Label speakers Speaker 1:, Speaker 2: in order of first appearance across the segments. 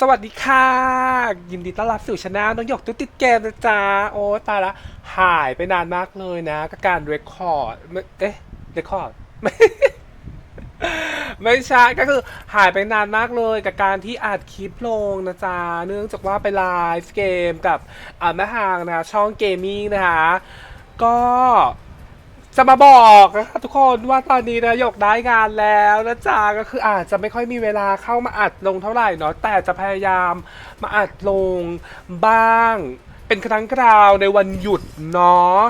Speaker 1: สวัสดีค่ะ ยินดีต้อนรับสู่ช anel น้องหยกตุ๊ติดเกมนะจ๊ะโอ้ตายละ หายไปนานมากเลยนะกับการเรคคอร์ดเอ๊ะเรคคอร์ดไม่ใช่ก็คือหายไปนานมากเลยกับการที่อัดคลิปลงนะจ๊ะเนื่องจากว่าไปไลฟ์เกมกับอ่าแม่ฮางนะช่องเกมมิ่งนะคะก็ จะมาบอกนะคะทุกคนว่าตอนนี้นะหยกได้งานแล้วนะจ๊ะก็คืออาจจะไม่ค่อยมีเวลาเข้ามาอัดลงเท่าไหร่เนาะแต่จะพยายามมาอัดลงบ้าง เป็นครั้งคราวในวันหยุดเนาะ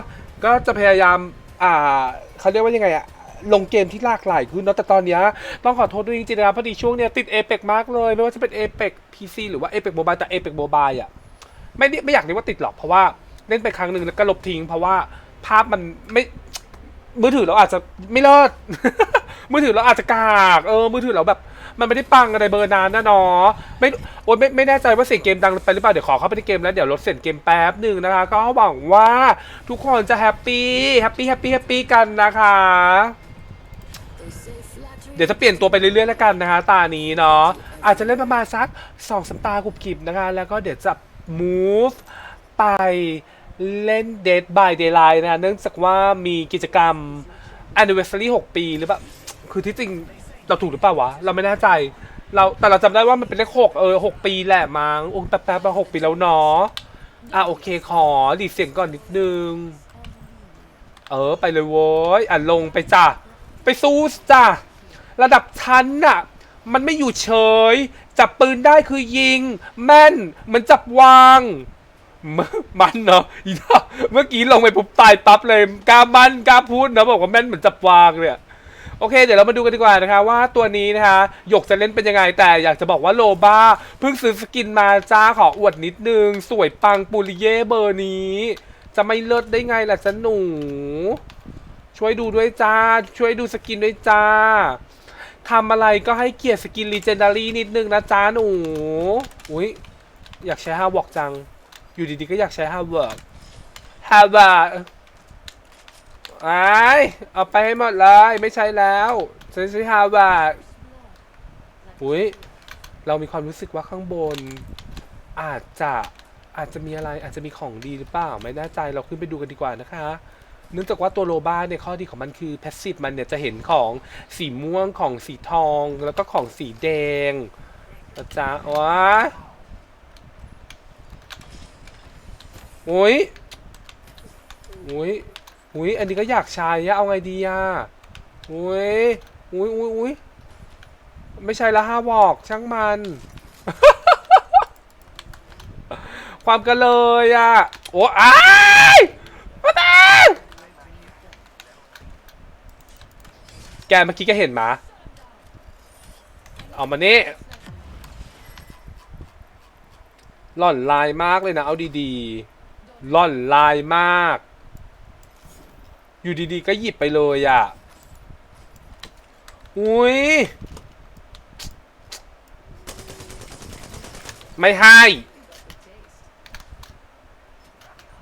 Speaker 1: ก็จะพยายามอ่าเขาเรียกว่ายังไงอะลงเกมที่หลากหลายขึ้นเนาะแต่ตอนเนี้ยต้องขอโทษด้วยจริงๆนะพอดีช่วงเนี้ยติดเอเปกมากเลย ไม่ว่าจะเป็นเอเปกพีซีหรือว่าเอเปกโมบายแต่เอเปกโมบายอะไม่ได้ไม่อยากเรียกว่าติดหรอกเพราะว่าเล่นไปครั้งหนึ่งแล้วก็ลบทิ้งเพราะว่าภาพมันไม่ มือถือเราอาจจะไม่เลิศ มือถือเราอาจจะกากเออมือถือเราแบบ มันไม่ได้ปังอะไรเบอร์นานนะเนาะไม่โอ้ยไม่ไม่แน่ใจว่าเสียงเกมดังไปหรือเปล่าเดี๋ยวขอเข้าไปในเกมแล้วเดี๋ยวลดเสียงเกมแป๊บหนึ่งนะคะ ก็หวังว่าทุกคนจะแฮปปี้แฮปปี้แฮปปี้แฮปปี้กันนะคะ เดี๋ยวจะเปลี่ยนตัวไปเรื่อยๆแล้วกันนะคะ ตานี้เนาะอาจจะเล่นประมาณสักสองสัปดาห์กุบกิบนะคะ แล้วก็เดี๋ยวจะ move ไป เล่น Dead by Daylight นะเนื่องจากว่ามีกิจกรรม anniversary 6 ปีหรือเปล่า คือที่จริงเราถูกหรือเปล่าวะ เราไม่แน่ใจ เราแต่เราจำได้ว่ามันเป็นเลขหกเออหกปีแหละมั้งโอ้แป๊บๆมาหกปีแล้วเนาะอะโอเคขอดีดเสียงก่อนนิดนึง เออไปเลยโว้ยอะลงไปจ้ะ ไปสู้จ้ะ ระดับชั้นน่ะ มันไม่อยู่เฉย จับปืนได้คือยิง แม่น เหมันจับวาง มันเนาะเมื่อกี้ลงไปปุ๊บตายปั๊บเลยกล้ามันกล้าพูดนะบอกว่าแม่นเหมือนจับวางเลยโอเค เดี๋ยวเรามาดูกันดีกว่านะคะ ว่าตัวนี้นะคะหยกจะเล่นเป็นยังไง แต่อยากจะบอกว่าโลบ้าเพิ่งซื้อสกินมาจ้าขออวดนิดนึง สวยปังปุริเย่เบอร์นี้ จะไม่เลิศได้ไงล่ะจ๊ะหนู ช่วยดูด้วยจ้า ช่วยดูสกินด้วยจ้าทำอะไรก็ให้เกียรติสกินลีเจนดารี่นิดนึงนะจ้าหนู อุ้ยอยากใช้ฮาวอกจัง อยู่ดีๆก็อยากใช้ฮาวอกฮาวอกไอ้เอาไปให้หมดเลยไม่ใช้แล้วฉันใช้ฮาวอกอุ้ยเรามีความรู้สึกว่าข้างบน อาจจะอาจจะมีอะไรอาจจะมีของดีหรือเปล่า ไม่แน่ใจเราขึ้นไปดูกันดีกว่านะคะเนื่องจากว่าตัวโลบ้าเนี่ยข้อดีของมันคือ p a s s i v e มันเนี่ยจะเห็นของสีม่วงของสีทองแล้วก็ของสีแดงนะจ๊ะว้า โอ้ยโอ้ยโอ้ยอันนี้ก็อยากใช้อะเอาไงดีอะโอ้ยโอ้ยโอ้ยโอ้ยไม่ใช่ละห้าบอกช่างมัน ความกันเลยอะโอ้อ้ายมาแตแกเมื่อกี้ก็เห็นหมาเอามานี่หล่อนลายมากเลยนะ เอาดี ๆ ล่อนลายมาก อยู่ดีๆ ก็หยิบไปเลยอะ อุ้ย ไม่ให้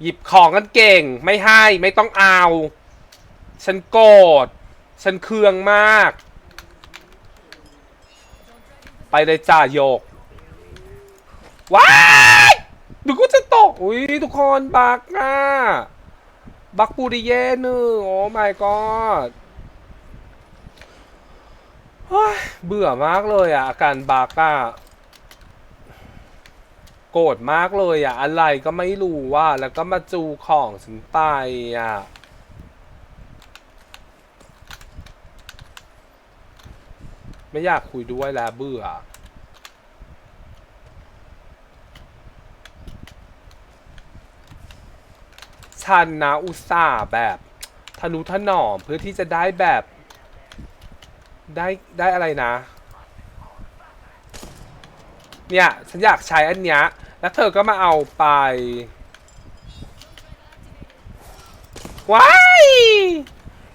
Speaker 1: หยิบของกันเก่ง ไม่ให้ไม่ต้องเอา ฉันโกรธ ฉันเคืองมาก ไปเลยจ่าโยก ว้า อุ้ยทุกคนบักอะบักปูดิเย่หนึ่งโอ้ my god เฮ้ยเบื่อมากเลยอะ อาการบักอะโกรธมากเลยอะ อะไรก็ไม่รู้ว่า แล้วก็มาจูของฉันไปอะไม่อยากคุยด้วยแล้วเบื่อ ฉันนะอุตส่าห์แบบทนุถนอมเพื่อที่จะได้แบบได้ได้อะไรนะ เนี่ย ฉันอยากใช้อันเนี้ย แล้วเธอก็มาเอาไป ว้าย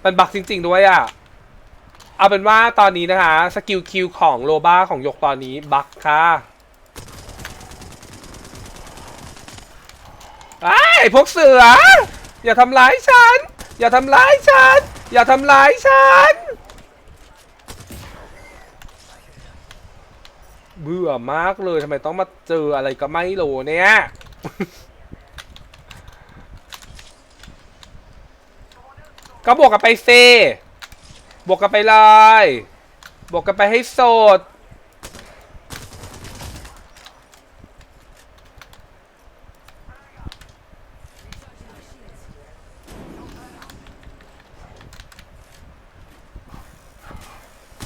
Speaker 1: มันบักจริง ๆ ด้วยอะ เอาเป็นว่าตอนนี้นะคะ สกิลคิวของโลบ้าของยกตอนนี้บักค่ะ ไอ้พวกเสือ อย่าทำร้ายฉัน อย่าทำร้ายฉัน อย่าทำร้ายฉัน เบื่อมากเลยทำไมต้องมาเจออะไรก็ไม่รู้เนี่ยก็บวกกันไปเซบวกกันไปเลยบวกกันไปให้โสด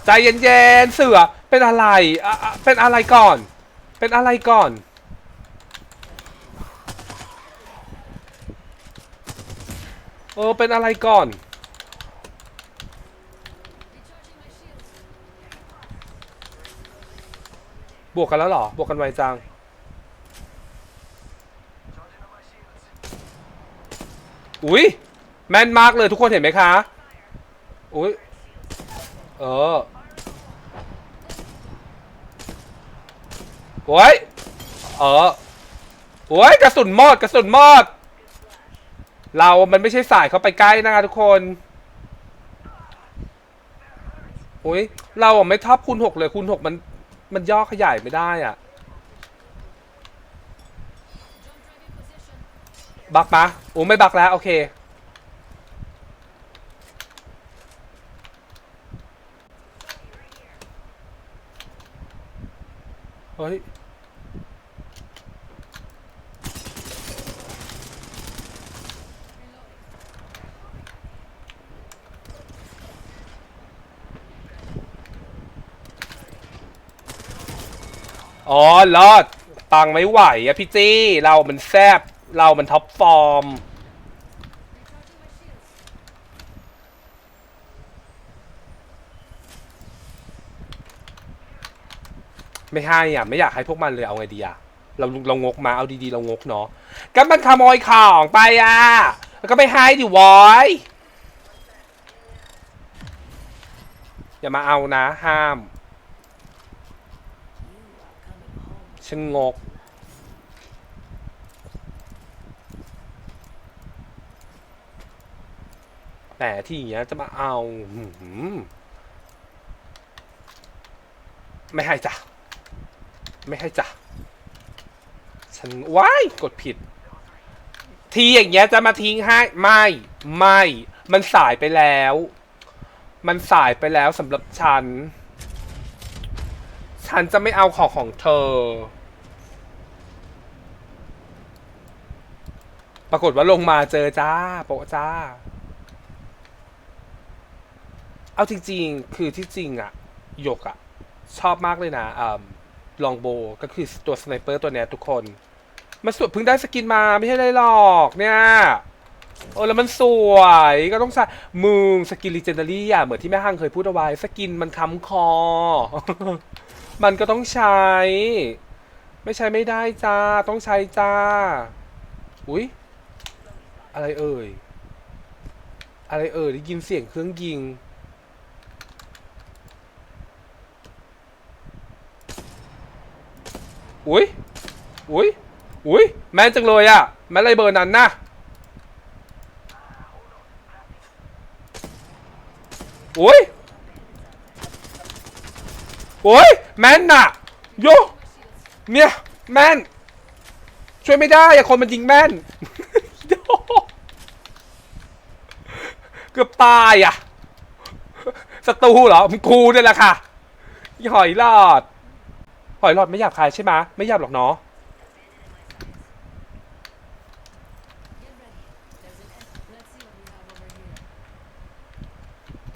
Speaker 1: ใจเย็นๆเสือเป็นอะไรอะอะเป็นอะไรก่อน เป็นอะไรก่อน เออเป็นอะไรก่อนบวกกันแล้วหรอ บวกกันไวจัง อุ้ยแม่นมากเลยทุกคนเห็นไหมคะ อุ้ย เออโอ้ยเออโอ้ยกระสุนหมดกระสุนหมดเรา มันไม่ใช่สายเข้าไปใกล้นะคะทุกคนโอ้ยเราอะไม่ชอบคูณหกเลยคูณหกมันมันย่อขยายไม่ได้อะบักปะโอ้ไม่บักแล้ว โอเค ฮ้ย อ๋อรอด ปังไม่ไหวอะพี่จี้ เรามันแซบเรามันท็อปฟอร์ม ไม่ให้อะไม่อยากให้พวกมันเลยเอาไงดีอะเราเรางกมาเอาดีๆเรางกเนาะก็มันขโมยของไปอะแล้วก็ไม่ให้ดิวอยอย่ามาเอานะห้ามฉันงกแต่ที่อย่างเงี้ยจะมาเอาไม่ให้จ้ะ ไม่ให้จ้ะ ฉันว้ายกดผิด ทีอย่างเงี้ยจะมาทิ้งให้ไม่ไม่ มันสายไปแล้ว มันสายไปแล้วสำหรับฉัน ฉันจะไม่เอาของของเธอ ปรากฏว่าลงมาเจอจ้า โปะจ้า เอาจริง ๆ คือที่จริงอะหยกอะชอบมากเลยนะอ่า ลองโบก็คือตัวสไนเปอร์ตัวเนี้ยทุกคน มันสวยเพิ่งได้สกินมาไม่ใช่ไรหรอกเนี่ยโอ้แล้วมันสวยก็ต้องใส่มึงสกินลีเจนดารี่อะเหมือนที่แม่ฮังเคยพูดเอาไว้สกินมันค้ำคอ มันก็ต้องใช้ ไม่ใช้ไม่ได้จ้า ต้องใช้จ้า อุ๊ย อะไรเอ่ย อะไรเอ่ยได้ยินเสียงเครื่องยิง อุ๊ยอุ๊ยอุ๊ยแม่นจังเลยอะแม่นไรเบอร์นั้นนะอุ๊ยโอ้ยแม่นน่ะโยเนี่ยแม่น ช่วยไม่ได้อะคนมันยิงแม่นเกือบตายอะศัตรูเหรอมึงกูเนี่ยแหละค่ะหอยลอด หอยหลอดไม่หยาบคายใช่ไหมไม่หยาบหรอกเนาะ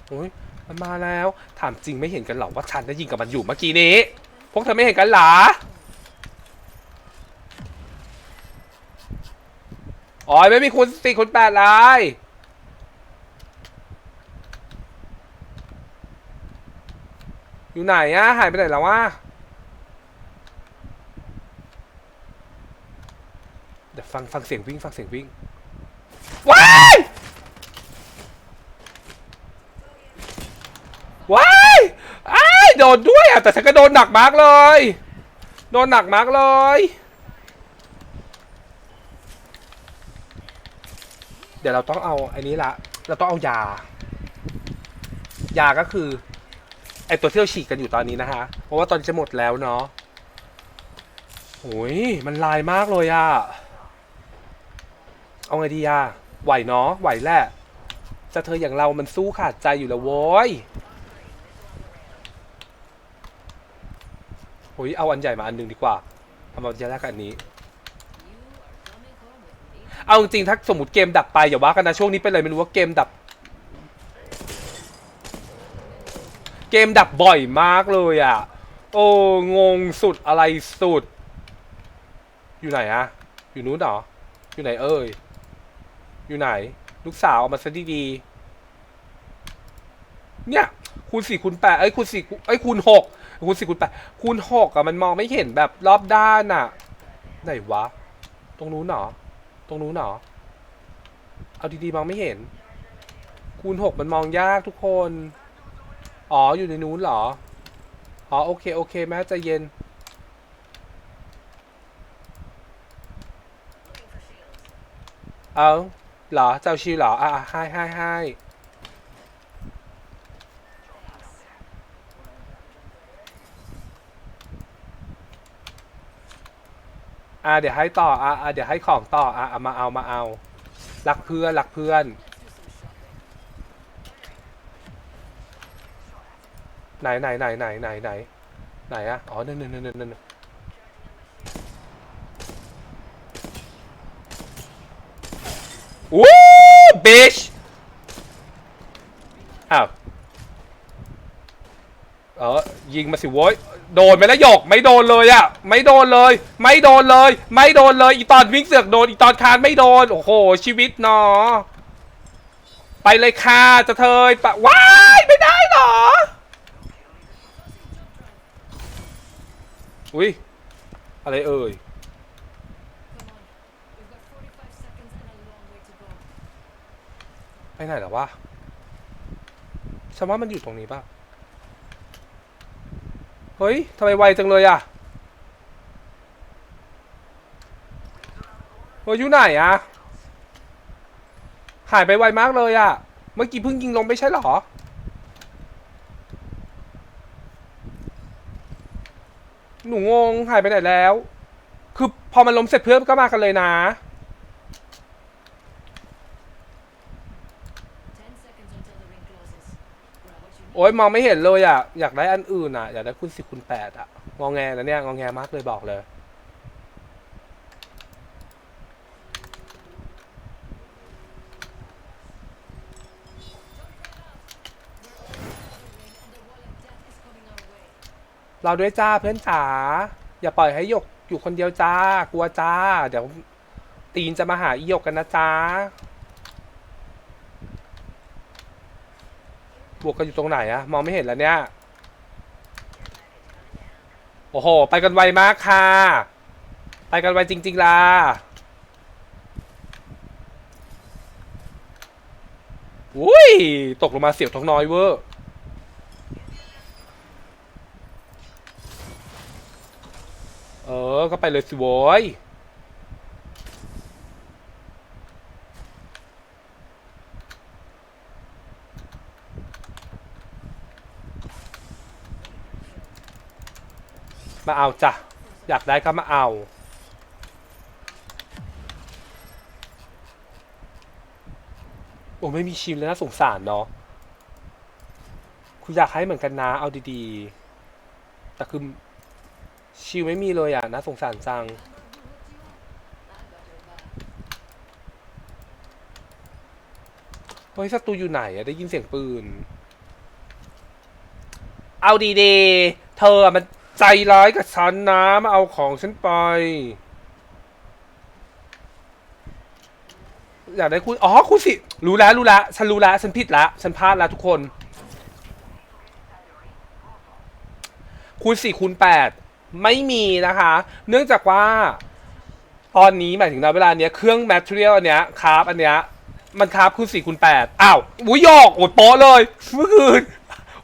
Speaker 1: โอ้ยมันมาแล้ว ถามจริงไม่เห็นกันหรอว่าฉันได้ยิงกับมันอยู่เมื่อกี้นี้ พวกเธอไม่เห็นกันหรออ๋อไม่มีคุณสี่คุณแปดเลยอยู่ไหนอะหายไปไหนแล้ววะ เดี๋ยว ฟังฟังเสียงวิ่งฟังเสียงวิ่งว้ายว้ายอ้ายโดนด้วยอะแต่ฉันก็โดนหนักมากเลย โดนหนักมากเลยเดี๋ยวเราต้องเอาอันนี้ละ เราต้องเอายา ยาก็คือไอตัวที่เราฉีดกันอยู่ตอนนี้นะคะเพราะว่าตอนนจะหมดแล้วเนาะโอ้ยมันลายมากเลยอะ เอาไงดีอะไหวเนาะไหวแหละแต่เธออย่างเรามันสู้ขาดใจอยู่แล้วโว้ยโอ้ยเอาอันใหญ่มาอันหนึ่งดีกว่าเอามาจะแรกกับอันนี้ เอาจริงถ้าสมมติเกมดับไปอย่าว่ากันนะช่วงนี้เป็นอะไรไม่รู้ว่าเกมดับ เกมดับบ่อยมากเลยอะ โอ้งงสุดอะไรสุด อยู่ไหนอะอยู่นู้นเหรออยู่ไหนเอ่ย อยู่ไหน ลูกสาวเอามาซะดีๆเนี่ย คูณสี่คูณแปดเอ้ยคูณสี่เอ้ยคูณหกคูณสี่คูณแปดคูณหกอะมันมองไม่เห็นแบบรอบด้านอะไหนวะ ตรงนู้นเหรอตรงนู้นเหรอเอาดีๆมองไม่เห็น คูณหกมันมองยากทุกคน อ๋ออยู่ในนู้นเหรอ อ๋อโอเคโอเคแม่ใจะเย็นเอา หรอเจ้าชิวเหรอ อะให้ให้ให้อะเดี๋ยวให้ต่อ อะอะเดี๋ยวให้ของต่อ อะเอามาเอามาเอา รักเพื่อนรักเพื่อนไหนไหนไหนไหนไหนไหนไหนอะอ๋อหนั่นนั่นนั่นนั่นนั่นวู้ บิชอ้าวเออยิงมาสิโว้ยโดนไหมละหยกไม่โดนเลยอะไม่โดนเลย ไม่โดนเลย ไม่โดนเลย อีตอนวิ่งเสือกโดน อีตอนคานไม่โดน โอ้โห ชีวิตเนาะไปเลยค่ะจะเทยปะว้ายไม่ได้หรอ อุ้ยอะไรเอ่ย ไปไหนแล้วะฉันว่ามันอยู่ตรงนี้ป่ะ เฮ้ยทำไมไวจังเลยอะเฮ้ยอยู่ไหนอะ หายไปไวมากเลยอะ เมื่อกี้เพิ่งยิงลงไม่ใช่หรอ หนูงงหายไปไหนแล้ว คือพอมันล้มเสร็จเพื่อนก็มากันเลยนะ โอ้ยมองไม่เห็นเลยอะอยากได้อันอื่นอะ อยากได้คุณสิบคุณแปดอะงองแงนะเนี่ยงองแงมากเลยบอกเลยเราด้วยจ้าเพื่อนจ๋าอย่าปล่อยให้หยกอยู่คนเดียวจ้ากลัวจ้า เดี๋ยวตีนจะมาหาอีหยกกันนะจ้า บวกกันอยู่ตรงไหนอะมองไม่เห็นแล้วเนี่ย โอ้โห ไปกันไวมากค่ะ ไปกันไวจริง ๆล่ะอุ้ย ตกลงมาเสียวท้องน้อยเวอร์เออ ก็ไปเลยสิโว้ย มาเอาจ้ะ อยากได้ก็มาเอา โอ้ไม่มีชิมแล้วน่าสงสารเนาะคุณอยากให้เหมือนกันนะเอาดีๆ แต่คือชิวไม่มีเลยอะน่าสงสารจังเฮ้ยศัตรูอยู่ไหนอะได้ยินเสียงปืน เอาดีๆ เธอมัน ใจร้ายกับฉันนะมาเอาของฉันไป อยากได้คุณ อ๋อ คุณสิ รู้แล้ว รู้แล้ว ฉันรู้แล้ว ฉันผิดล้วฉันพลาดล้วทุกคนคูณสี่คูณแปด ไม่มีนะคะ เนื่องจากว่า ตอนนี้หมายถึงในเวลาเนี้ย เครื่องแมทเทียลอันเนี้ยคราฟอันเนี้ย มันคราฟคูณสี่คูณแปดอ้าวอุ้ยหยอกโอ้ยโป๊ะเลย เมื่อคืน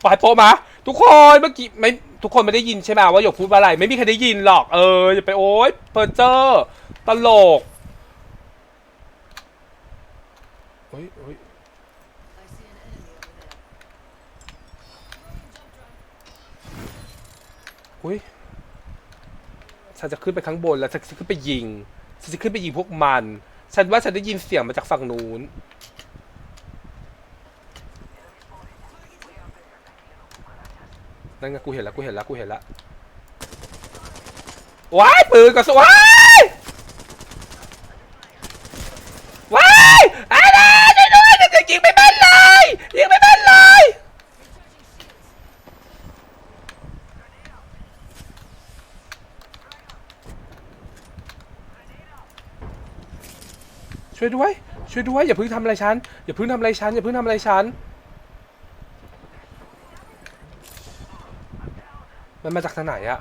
Speaker 1: วายโป๊ะมา ทุกคนเมื่อกี้ไม่ทุกคนไม่ได้ยินใช่ไหมว่าหยกพูดว่าอะไร ไม่มีใครได้ยินหรอกเอออย่าไปโอ๊ยเพอร์เจอร์ตลกโอ้ยโอ้ยอุ้ยฉันจะขึ้นไปข้างบนแล้วฉันจะขึ้นไปยิงฉันจะขึ้นไปยิงพวกมัน ฉันว่าฉันได้ยินเสียงมาจากฝั่งนู้น นั่นไงกูเห็นแล้วกูเห็นแล้วกูเห็นแล้วว้ายปืนกระสุนว้ายว้ายอะไรช่วยด้วยจะยิงไม่เป็นเลยยิงไม่เป็นเลยช่วยด้วยช่วยด้วยอย่าเพิ่งทำอะไรฉันอย่าเพิ่งทำอะไรฉันอย่าเพิ่งทำอะไรฉัน มันมาจากทางไหนอะ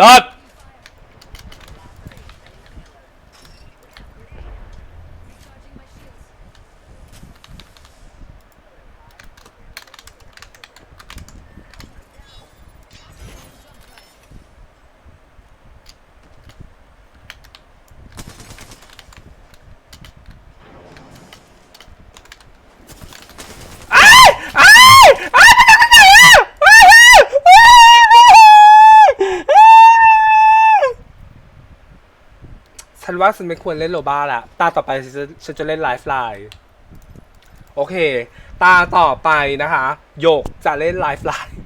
Speaker 1: ลิศอ้ายอ้ายอ้ายมาจากทางไหนอะอ้ายอ้ายอ้ายฉัน ว่าฉันไม่ควรเล่นโลบ้าละตาต่อไปฉันจะฉันจะเล่นไลฟ์ไลน์โอเค ตาต่อไปนะคะโยกจะเล่นไลฟ์ไลน์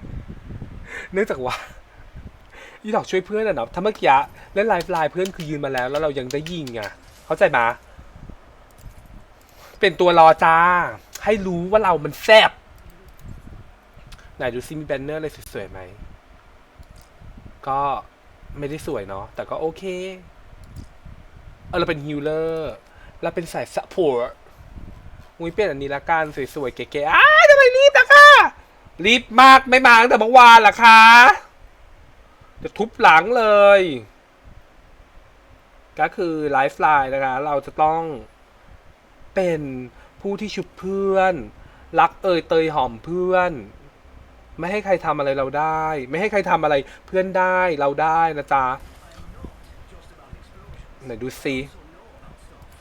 Speaker 1: เนื่องจากว่าอีดอกช่วยเพื่อนอะเนาะถ้าเมื่อกี้เล่นไลฟ์ไลน์เพื่อนคือยืนมาแล้ว แล้วเรายังได้ยิงอะเข้าใจไหมเป็นตัวรอจ้า ให้รู้ว่าเรามันแซบไหนดูซิมีแบนเนอร์อะไรสวยๆไหม ก็ไม่ได้สวยเนาะแต่ก็โอเค เออเราเป็นฮิลเลอร์เราเป็นสายซัพพอร์ตอุ้ยเปลี่ยนอันนี้ละกันสวยๆเก๋ๆอ้าทำไมรีบนะคะรีบมากไม่มาตั้งแต่เมื่อวานล่ะคะจะทุบหลังเลย ก็คือไลฟ์ไลน์นะคะ เราจะต้องเป็นผู้ที่ชุบเพื่อน รักเอ่ยเตยหอมเพื่อน ไม่ให้ใครทำอะไรเราได้ ไม่ให้ใครทำอะไรเพื่อนได้เราได้นะจ๊ะ ไหนดูซิ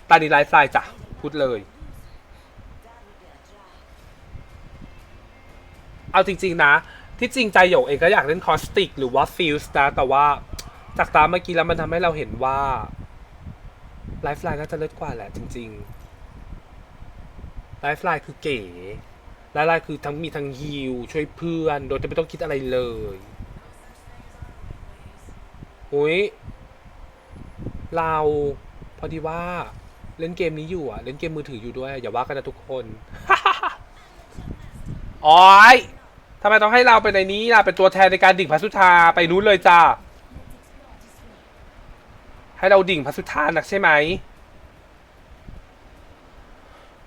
Speaker 1: ตาดีไลฟ์ไลน์จ้ะ พูดเลย เอาจริง ๆ นะ ที่จริงใจหยกเองก็อยากเล่นคอสติก หรือว่าฟิลส์นะ แต่ว่าจากตามเมื่อกี้แล้วมันทำให้เราเห็นว่า ไลฟ์ไลน์น่าจะเลิศกว่าแหละ จริง ๆ ไลฟ์ไลน์คือเก๋ไลฟ์ไลน์คือทั้งมีทั้งฮิลช่วยเพื่อน โดยจะไม่ต้องคิดอะไรเลย อุ้ย เราพอดีว่าเล่นเกมนี้อยู่อะ เล่นเกมมือถืออยู่ด้วย อย่าว่ากันนะทุกคนโอ้ยทำไมต้องให้เราเป็นในนี้ล่ะ เป็นตัวแทนในการดิ่งพระสุธาไปนู้นเลยจ้า ให้เราดิ่งพระสุธาหนักใช่ไหม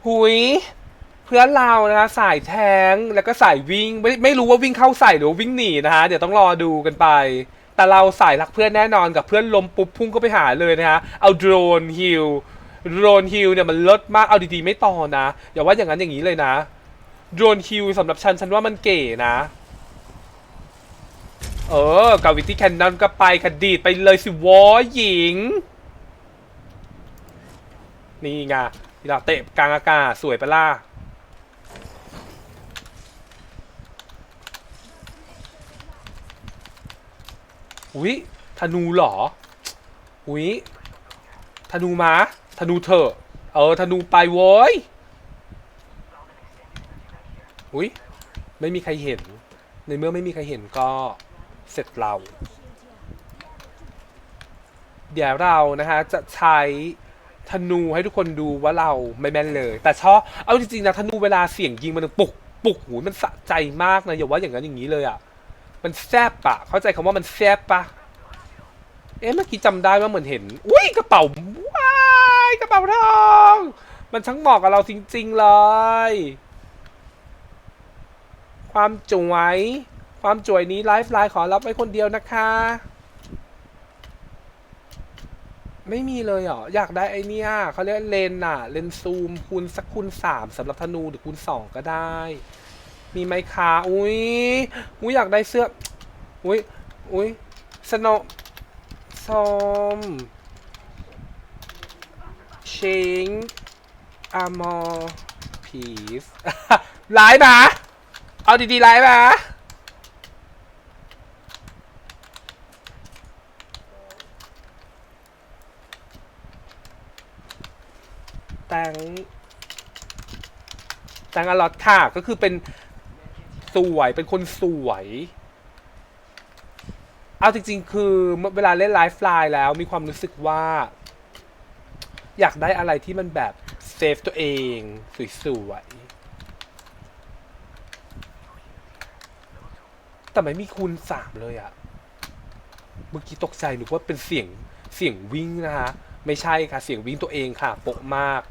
Speaker 1: หุย เพื่อนเรานะคะสายแทงแล้วก็สายวิ่ง ไม่ไม่รู้ว่าวิ่งเข้าใส่หรือวิ่งหนีนะคะเดี๋ยวต้องรอดูกันไป แต่เราสายรักเพื่อนแน่นอนกับเพื่อนลมปุ๊บพุ่งก็ไปหาเลยนะคะเอาโดรนฮิลโดรนฮิลเนี่ยมันเลิศมาก เอาดีๆไม่ต่อนะ อย่าว่าอย่างนั้นอย่างนี้เลยนะ โดรนฮิลสำหรับฉันฉันว่ามันเก๋นะ เออกับวิธีแคนนอนก็ไปคดีดไปเลยสิวอหญิง นี่ไงเราเตะกลางอากาศสวยปะล่ะ อุ๊ยธนูเหรอ อุ๊ยธนูมาธนูเถอะ เออธนูไปโว้ย อุ๊ยไม่มีใครเห็น ในเมื่อไม่มีใครเห็นก็เสร็จเรา เดี๋ยวเรานะฮะจะใช้ธนูให้ทุกคนดูว่าเราไม่แม่นเลย แต่ชอบเอาจริงๆนะธนูเวลาเสียงยิงมันปุกปุกหูมันสะใจมากนะอย่าว่าอย่างนั้นอย่างนี้เลยอะ มันแซบปะเข้าใจคำว่ามันแซบปะเอ๊ะเมื่อกี้จำได้ว่าเหมือนเห็น อุ้ยกระเป๋าว้ายกระเป๋าทองมันช่างเหมาะกับเราจริงๆเลย ความจวย ความจวยนี้ไลฟ์ไลน์ขอรับไว้คนเดียวนะคะ ไม่มีเลยเหรอ อยากได้ไอเนี้ยเขาเรียกเลนน่ะ เลนซูมคูณสักคูณสามสำหรับธนูหรือคูณสองก็ได้ มีไหมคะอุ้ยอุ้ยอยากได้เสื้อ อุ้ยอุ้ยสโนส้มชิงอามอพีสร้ายนะเอเอาดีๆไลฟ์มาแตงแตงอลอตค่ะ ก็คือเป็น สวยเป็นคนสวย เอาจริง ๆ คือเวลาเล่นไลฟ์ไลน์แล้วมีความรู้สึกว่า อยากได้อะไรที่มันแบบเซฟตัวเอง สวยๆแต่ไม่มีคูณสามเลยอะเมื่อกี้ตกใจหนึกว่าเป็นเสียงเสียงวิ่งนะคะไม่ใช่ค่ะ เสียงวิ่งตัวเองค่ะโปะมาก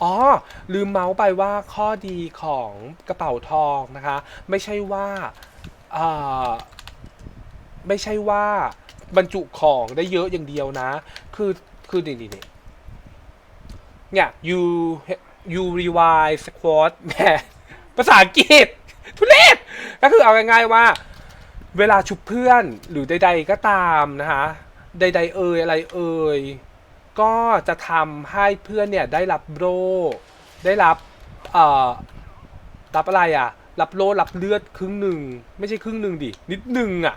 Speaker 1: อ๋อ ลืมเมาส์ไปว่าข้อดีของกระเป๋าทองนะคะ ไม่ใช่ว่าไม่ใช่ว่าบรรจุของได้เยอะอย่างเดียวนะ คือคือนี่นี่นี่เนี่ย you you revive squad แหมภาษาอังกฤษทุเรศก็คือเอาง่ายๆว่า เวลาชุบเพื่อนหรือใด ๆก็ตามนะคะใด ๆ เอ่ยอะไรเอ่ย ก็จะทำให้เพื่อนเนี่ยได้รับโรได้รับเอ่อรับอะไรอะ รับโลรับเลือดครึ่งหนึ่งไม่ใช่ครึ่งหนึ่งดินิดหนึ่งอะ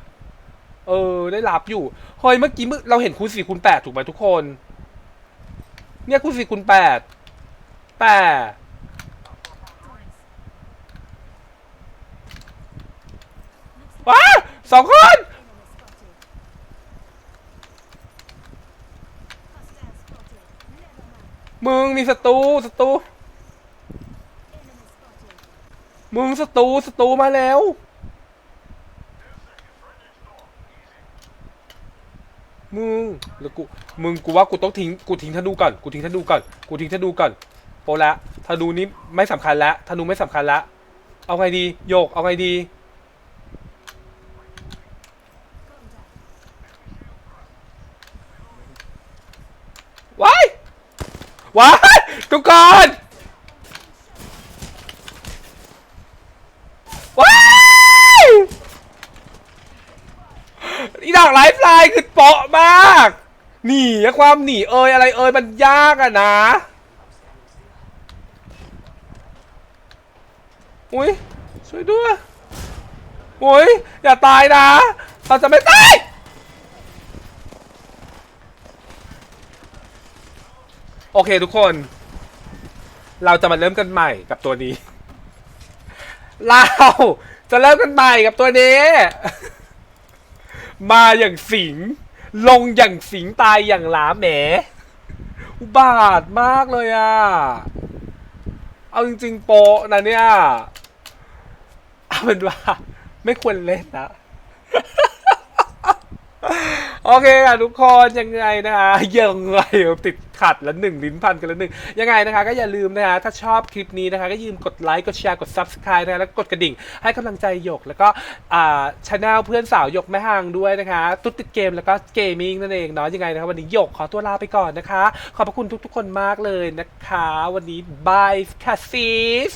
Speaker 1: เออ ได้รับอยู่เฮ้ยเมื่อกี้มึงเราเห็นคูณสี่คูณแปดถูกไหมทุกคน เนี่ยคูณสี่คูณแปดแปดว้าสองคน มึงมีศัตรูศัตรูมึงศัตรูศัตรูมาแล้ว มึงแล้วกูมึงกูว่ากูต้องทิ้งกูทิ้งธนูก่อนกูทิ้งธนูก่อนกูทิ้งธนูก่อนโปะละธนูนี้ไม่สำคัญล้วธนูไม่สำคัญละเอาไงดีโยกเอาไงดีว้าย ว้ายทุกคนว้ายอีดอกไลฟ์ไลน์คือโปาะมากหนีความหนีเอยอะไรเอยมันยากอะนะอุ้ยช่วยด้วยอุ้ยอย่าตายนะเราจะไม่ตาย โอเคทุกคน เราจะมาเริ่มกันใหม่กับตัวนี้ เราจะเริ่มกันใหม่กับตัวนี้ มาอย่างสิง ลงอย่างสิงตายอย่างหลาแหม อุบาทมากเลยอะ เอาจริง ๆ โปะนะเนี่ยเอาเป็นว่า ไม่ควรเล่นนะ โอเคค่ะทุกคนยังไงนะคะยังไงติดขัดละหนึ่งลิ้นพันกันละหนึ่งยังไงนะคะ ก็อย่าลืมนะคะถ้าชอบคลิปนี้นะคะ ก็ยืมกดไลค์กดแชร์กด subscribe นะคะแล้วกดกระดิ่ง ให้กำลังใจหยก แล้วก็อ่าช anel เพื่อนสาวหยกแม่หางด้วยนะคะ ตุ๊ดติดเกมแล้วก็เกมมิ่งนั่นเองเนาะยังไงนะคะวันนี้หยกขอตัวลาไปก่อนนะคะ ขอบพระคุณทุกๆคนมากเลยนะคะ วันนี้บายคาซิส